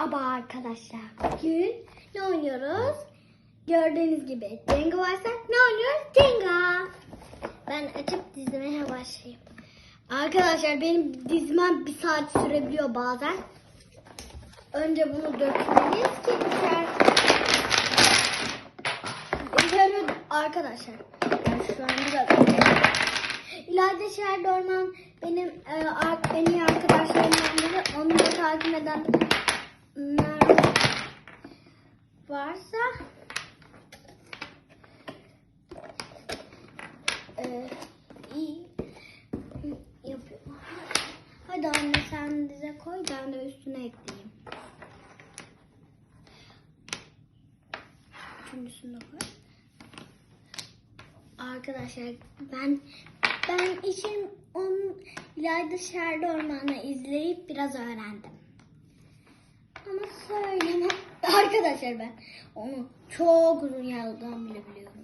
Merhaba arkadaşlar. Bugün ne oynuyoruz? Gördüğünüz gibi Jenga varsa ne oynuyoruz? Jenga. Ben açıp dizmeye başlayayım. Arkadaşlar benim dizmem bir saat sürebiliyor bazen. Önce bunu dökmeliyiz ki içer... Arkadaşlar. Ben şu an biraz İlayda Şerdorman benim e, iyi arkadaşlarımdan biri. Da takip varsa e, iyi yapıyor. Hadi anne sen dize koy ben de üstüne ekleyeyim. Üçüncüsünü koy. Arkadaşlar ben ben işin onun İlayda Şerdi Orman'ı izleyip biraz öğrendim. Söyleme. Arkadaşlar ben onu çok uzun yıldan bile biliyorum.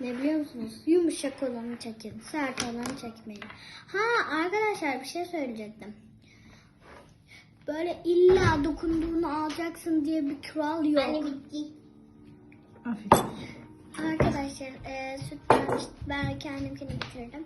Ne biliyor musunuz? Yumuşak olanı çekin, sert olanı çekmeyin. Ha arkadaşlar bir şey söyleyecektim. Böyle illa dokunduğunu alacaksın diye bir kural yok. Anne bitti. Arkadaşlar e, süt ben, ben kendimkini bitirdim.